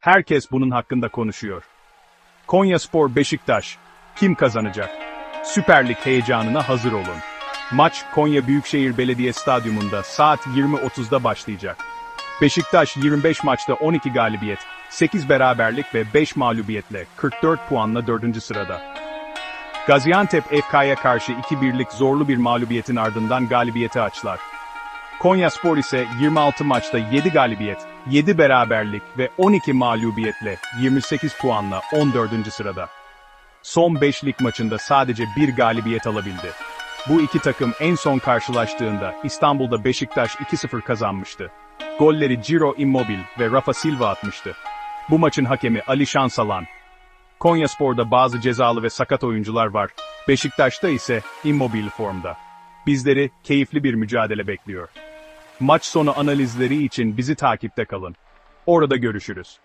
Herkes bunun hakkında konuşuyor. Konyaspor Beşiktaş. Kim kazanacak? Süper Lig heyecanına hazır olun. Maç Konya Büyükşehir Belediye Stadyumunda saat 20.30'da başlayacak. Beşiktaş 25 maçta 12 galibiyet, 8 beraberlik ve 5 mağlubiyetle 44 puanla 4. sırada. Gaziantep FK'ya karşı 2-1'lik zorlu bir mağlubiyetin ardından galibiyeti açlar. Konyaspor ise 26 maçta 7 galibiyet, 7 beraberlik ve 12 mağlubiyetle 28 puanla 14. sırada. Son 5 lig maçında sadece bir galibiyet alabildi. Bu iki takım en son karşılaştığında İstanbul'da Beşiktaş 2-0 kazanmıştı. Golleri Ciro Immobile ve Rafa Silva atmıştı. Bu maçın hakemi Ali Şansalan. Konyaspor'da bazı cezalı ve sakat oyuncular var. Beşiktaş'ta ise Immobile formda. Bizleri keyifli bir mücadele bekliyor. Maç sonu analizleri için bizi takipte kalın. Orada görüşürüz.